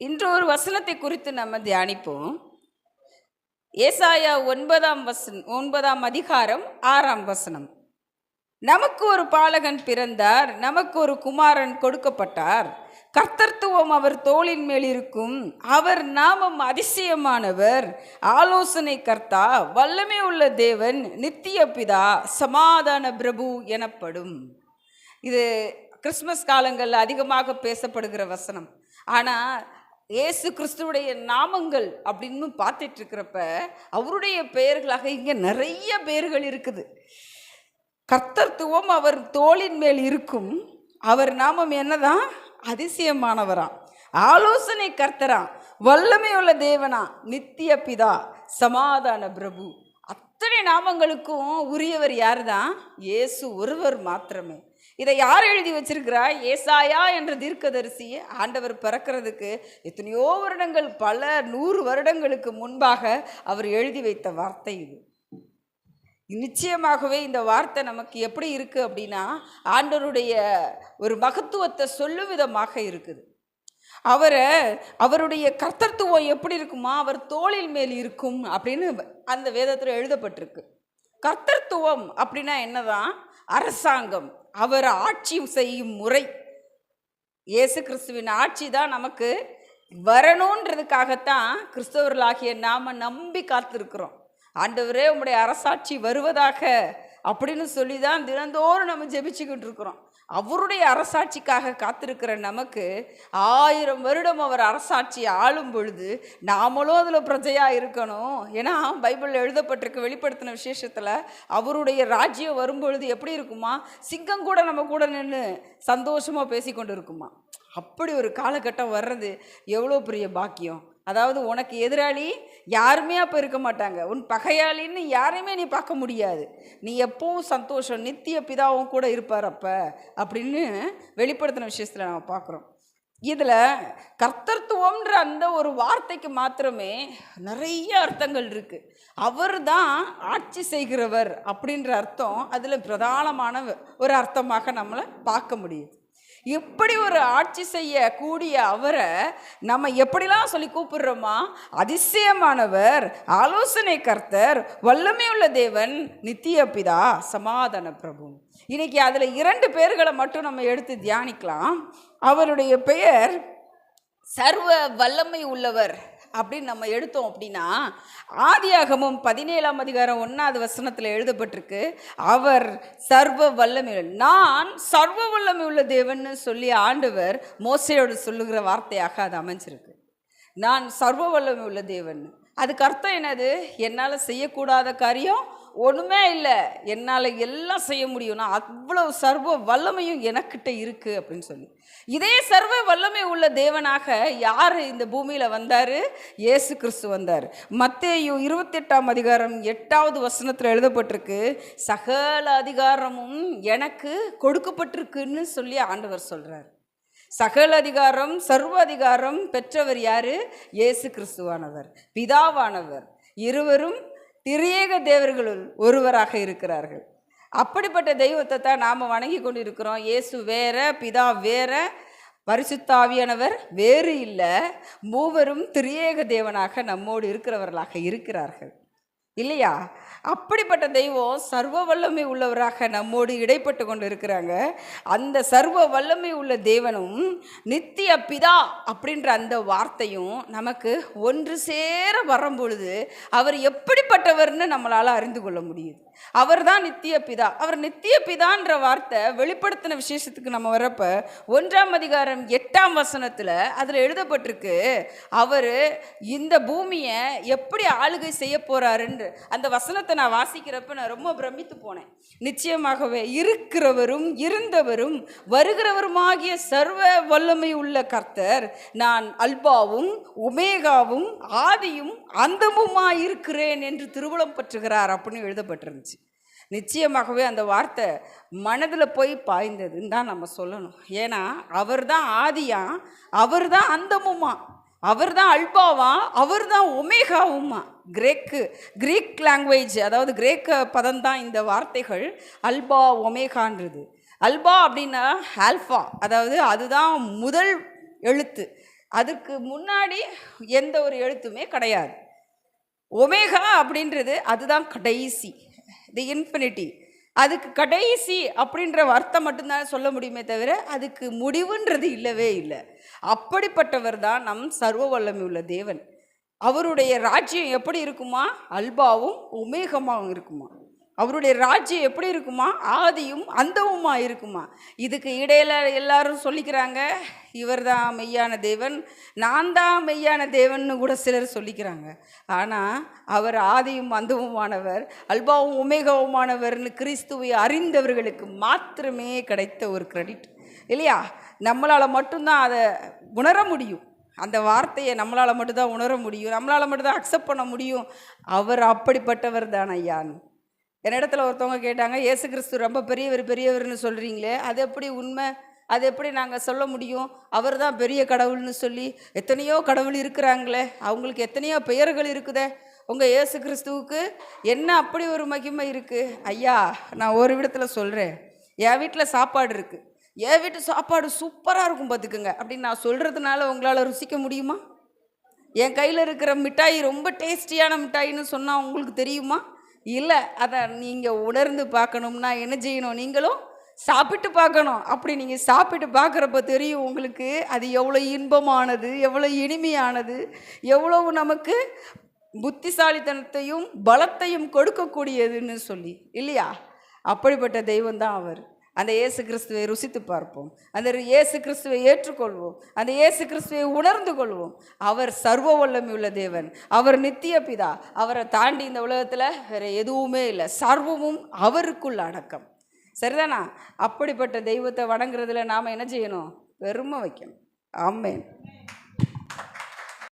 இன்று ஒரு வசனத்தை குறித்து நம்ம தியானிப்போம். ஏசாயா ஒன்பதாம் வசன் ஒன்பதாம் அதிகாரம் ஆறாம் வசனம். நமக்கு ஒரு பாலகன் பிறந்தார் நமக்கு ஒரு குமாரன் கொடுக்கப்பட்டார். கர்த்தர்த்துவம் அவர் தோளின் மேல் இருக்கும் அவர் நாமம் அதிசயமானவர். ஆலோசனை கர்த்தா வல்லமை உள்ள தேவன் நித்திய பிதா சமாதான பிரபு எனப்படும். இது கிறிஸ்மஸ் காலங்களில் அதிகமாக பேசப்படுகிற வசனம். ஆனால் இயேசு கிறிஸ்துவுடைய நாமங்கள் அப்படின்னு பார்த்துட்டு இருக்கிறப்ப அவருடைய பெயர்களாக இங்கே நிறைய பெயர்கள் இருக்குது. கர்த்தத்துவம் அவர் தோளின் மேல் இருக்கும். அவர் நாமம் என்னதான் அதிசயமானவராம் ஆலோசனை கர்த்தராம் வல்லமை உள்ள தேவனா. நித்திய பிதா. சமாதான பிரபு. அத்தனை நாமங்களுக்கும் உரியவர் யார் தான் இயேசு ஒருவர் மாத்திரமே. இதை யார் எழுதி வச்சிருக்கிறா ஏசாயா என்ற தீர்க்கதரிசி ஆண்டவர் பிறக்கிறதுக்கு எத்தனையோ வருடங்கள் பல நூறு வருடங்களுக்கு முன்பாக அவர் எழுதி வைத்த வார்த்தை இது. நிச்சயமாகவே இந்த வார்த்தை நமக்கு எப்படி இருக்குது அப்படின்னா ஆண்டவருடைய ஒரு மகத்துவத்தை சொல்லும் விதமாக இருக்குது. அவரை அவருடைய கர்த்தத்துவம் எப்படி இருக்குமா? அவர் தோளில் மேல் இருக்கும் அப்படின்னு அந்த வேதத்தில் எழுதப்பட்டிருக்கு. கர்த்தத்துவம் அப்படின்னா என்னதான்? அரசாங்கம். அவர் ஆட்சி செய்யும் முறை. இயேசு கிறிஸ்துவின் ஆட்சி தான் நமக்கு வரணுன்றதுக்காகத்தான் கிறிஸ்தவர்களாகிய நாம் நம்பி காத்திருக்கிறோம். ஆண்டவரே உங்களுடைய அரசாட்சி வருவதாக அப்படின்னு சொல்லி தான் தினந்தோறும் நம்ம ஜெபிச்சுக்கிட்டு இருக்கிறோம். அவருடைய அரசாட்சிக்காக காத்திருக்கிற நமக்கு ஆயிரம் வருடம் அவர் அரசாட்சி ஆளும் பொழுது நாமளும் அதில் பிரஜையாக இருக்கணும். ஏன்னா பைபிளில் எழுதப்பட்டிருக்கு வெளிப்படுத்தின விசேஷத்தில் அவருடைய ராஜ்யம் வரும்பொழுது எப்படி இருக்குமா? சிங்கம் கூட நம்ம கூட நின்று சந்தோஷமாக பேசி கொண்டு இருக்குமா? அப்படி ஒரு காலகட்டம் வர்றது எவ்வளோ பெரிய பாக்கியம். அதாவது உனக்கு எதிராளி யாருமே அப்போ இருக்க மாட்டாங்க. உன் பகையாளின்னு யாரையுமே நீ பார்க்க முடியாது. நீ எப்பவும் சந்தோஷம் நித்திய பிதாவும் கூட இருப்பார் அப்போ அப்படின்னு வெளிப்படுத்தின விஷயத்தில் நம்ம பார்க்குறோம். இதில் கர்த்தத்துவம்ன்ற அந்த ஒரு வார்த்தைக்கு மாத்திரமே நிறைய அர்த்தங்கள் இருக்குது அவர் தான் ஆட்சி செய்கிறவர் அப்படின்ற அர்த்தம் அதில் பிரதானமான ஒரு அர்த்தமாக நம்மளை பார்க்க முடியுது. இப்படி ஒரு ஆட்சி செய்ய கூடிய அவரை நம்ம எப்படிலாம் சொல்லி கூப்பிடுறோமா? அதிசயமானவர் ஆலோசனை கர்த்தர் வல்லமையுள்ள தேவன் நித்திய பிதா சமாதான பிரபு. இன்னைக்கு அதில் இரண்டு பேர்களை மட்டும் நம்ம எடுத்து தியானிக்கலாம். அவருடைய பெயர் சர்வ வல்லமை உள்ளவர். அப்படின்னு நம்ம எடுத்தோம் அப்படின்னா ஆதியாகமும் பதினேழாம் அதிகாரம் ஒன்றாவது வசனத்தில் எழுதப்பட்டிருக்கு அவர் சர்வ வல்லமை நான் சர்வ வல்லமை உள்ள தேவன்னு சொல்லி ஆண்டவர் மோசையோடு சொல்லுகிற வார்த்தையாக அது அமைஞ்சிருக்கு. நான் சர்வ வல்லமை உள்ள தேவன். அதுக்கு அர்த்தம் என்னது? என்னால் செய்யக்கூடாத காரியம் ஒன்றுமே இல்லை. என்னால் எல்லாம் செய்ய முடியும் நான் அவ்வளவு சர்வ வல்லமையும் எனக்கிட்ட இருக்குது அப்படின்னு சொல்லி. இதே சர்வ வல்லமை உள்ள தேவனாக யார் இந்த பூமியில் வந்தார்? இயேசு கிறிஸ்து வந்தார். மத்தேயு இருபத்தெட்டாம் அதிகாரம் எட்டாவது வசனத்தில் எழுதப்பட்டிருக்கு சகல அதிகாரமும் எனக்கு கொடுக்கப்பட்டிருக்குன்னு சொல்லி ஆண்டவர் சொல்கிறார் சகல அதிகாரம் சர்வ அதிகாரம் பெற்றவர் யார்? இயேசு கிறிஸ்துவானவர் பிதாவானவர். இருவரும் திரியேக தேவர்களுள் ஒருவராக இருக்கிறார்கள். அப்படிப்பட்ட தெய்வத்தை தான் நாம் வணங்கி கொண்டு இருக்கிறோம் இயேசு வேற பிதா வேற பரிசுத்தாவியானவர் வேறு இல்லை. மூவரும் திரியேக தேவனாக நம்மோடு இருக்கிறவர்களாக இருக்கிறார்கள். இல்லையா? அப்படிப்பட்ட தெய்வம் சர்வ வல்லமை உள்ளவராக நம்மோடு இடைப்பட்டு கொண்டு இருக்கிறாங்க அந்த சர்வ வல்லமை உள்ள தேவனும் நித்திய பிதா அப்படின்ற அந்த வார்த்தையும் நமக்கு ஒன்று சேர வரும் பொழுது அவர் எப்படிப்பட்டவர்னு நம்மளால் அறிந்து கொள்ள முடியுது. அவர் தான் நித்திய பிதா. அவர் நித்திய பிதான்ற வார்த்தை வெளிப்படுத்தின விசேஷத்துக்கு நம்ம வரப்ப ஒன்றாம் அதிகாரம் எட்டாம் வசனத்தில் அதில் எழுதப்பட்டிருக்கு அவர் இந்த பூமியை எப்படி ஆளுகை செய்ய போகிறாருன்ற அந்த வசனத்தை நான் வாசிக்கிறப்ப நான் ரொம்ப பிரமித்து போனேன். நிச்சயமாகவே இருக்கிறவரும் இருந்தவரும் வருகிறவருமாகிய சர்வ வல்லமை உள்ள கர்த்தர் நான் அல்பாவும் உமேகாவும் ஆதியும் அந்தமுமாய் இருக்கிறேன் என்று திருவுளம் பற்றுகிறார் அப்படின்னு எழுதப்பட்டிருந்துச்சு. நிச்சயமாகவே அந்த வார்த்தை மனதில் போய் பாய்ந்ததுன்னு தான் நம்ம சொல்லணும். ஏன்னா அவர் தான் ஆதியா அவர் தான் அந்தமுமா. அவர் தான் அல்பாவா அவர் தான் ஒமேகாவுமா. கிரேக்கு கிரீக் லாங்குவேஜ் அதாவது கிரேக்க பதம் தான் இந்த வார்த்தைகள் அல்பா ஒமேகான்றது. அல்பா அப்படின்னா ஆல்ஃபா அதாவது அதுதான் முதல் எழுத்து. அதுக்கு முன்னாடி எந்த ஒரு எழுத்துமே கிடையாது. ஒமேகா அப்படின்றது அதுதான் கடைசி தி இன்ஃபினிட்டி அதுக்கு கடைசி அப்படின்ற அர்த்தம் மட்டும்தான் சொல்ல முடியுமே தவிர அதுக்கு முடிவுன்றது இல்லவே இல்லை. அப்படிப்பட்டவர் தான் நம் சர்வ வல்லமை உள்ள தேவன். அவருடைய ராஜ்யம் எப்படி இருக்குமா? அல்பாவும் உமேகமாகவும் இருக்குமா? அவருடைய ராஜ்யம் எப்படி இருக்குமா? ஆதியும் அந்தவுமா இருக்குமா? இதுக்கு இடையில் எல்லாரும் சொல்லிக்கிறாங்க இவர் தான் மெய்யான தேவன் நான் தான் மெய்யான தேவன்னு கூட சிலர் சொல்லிக்கிறாங்க. ஆனால் அவர் ஆதியும் அந்தவுமானவர் அல்பாவும் உமேகவுமானவர்னு கிறிஸ்துவை அறிந்தவர்களுக்கு மாத்திரமே கிடைத்த ஒரு கிரெடிட் இல்லையா? நம்மளால் மட்டும்தான் அதை உணர முடியும். அந்த வார்த்தையை நம்மளால் மட்டும்தான் உணர முடியும். நம்மளால் மட்டும்தான் அக்செப்ட் பண்ண முடியும். அவர் அப்படிப்பட்டவர் தான் ஐயான்னு என்னிடத்துல ஒருத்தவங்க கேட்டாங்க ஏசு கிறிஸ்து ரொம்ப பெரியவர் பெரியவர்னு சொல்கிறீங்களே அது எப்படி உண்மை? அது எப்படி நாங்கள் சொல்ல முடியும்? அவர் தான் பெரிய கடவுள்னு சொல்லி எத்தனையோ கடவுள் இருக்கிறாங்களே அவங்களுக்கு எத்தனையோ பெயர்கள் இருக்குதே. உங்கள் இயேசு கிறிஸ்துவுக்கு என்ன அப்படி ஒரு மகிமை இருக்குது ஐயா நான் ஒரு விடத்தில் சொல்கிறேன் என் வீட்டில் சாப்பாடு இருக்குது என் வீட்டு சாப்பாடு சூப்பராக இருக்கும் பார்த்துக்குங்க அப்படின்னு நான் சொல்கிறதுனால உங்களால் ருசிக்க முடியுமா? என் கையில் இருக்கிற மிட்டாய் ரொம்ப டேஸ்டியான மிட்டாயின்னு சொன்னால் உங்களுக்கு தெரியுமா? இல்லை அதை நீங்கள் உணர்ந்து பார்க்கணும்னா என்ன செய்யணும்? நீங்களும் சாப்பிட்டு பார்க்கணும். அப்படி நீங்கள் சாப்பிட்டு பார்க்குறப்ப தெரியும் உங்களுக்கு அது எவ்வளோ இன்பமானது எவ்வளோ இனிமையானது எவ்வளவு நமக்கு புத்திசாலித்தனத்தையும் பலத்தையும் கொடுக்கக்கூடியதுன்னு சொல்லி இல்லையா அப்படிப்பட்ட தெய்வம் தான் அவர் அந்த இயேசு கிறிஸ்துவை ருசித்து பார்ப்போம். அந்த இயேசு கிறிஸ்துவை ஏற்றுக்கொள்வோம். அந்த இயேசு கிறிஸ்துவை உணர்ந்து கொள்வோம். அவர் சர்வ வல்லமையுள்ள தேவன். அவர் நித்திய பிதா. அவரை தாண்டி இந்த உலகத்தில் வேறு எதுவுமே இல்லை. சர்வமும் அவருக்குள்ள அடக்கம். சரிதானா? அப்படிப்பட்ட தெய்வத்தை வணங்குறதுல நாம் என்ன செய்யணும்? பெருமை வைக்கணும். ஆமேன்.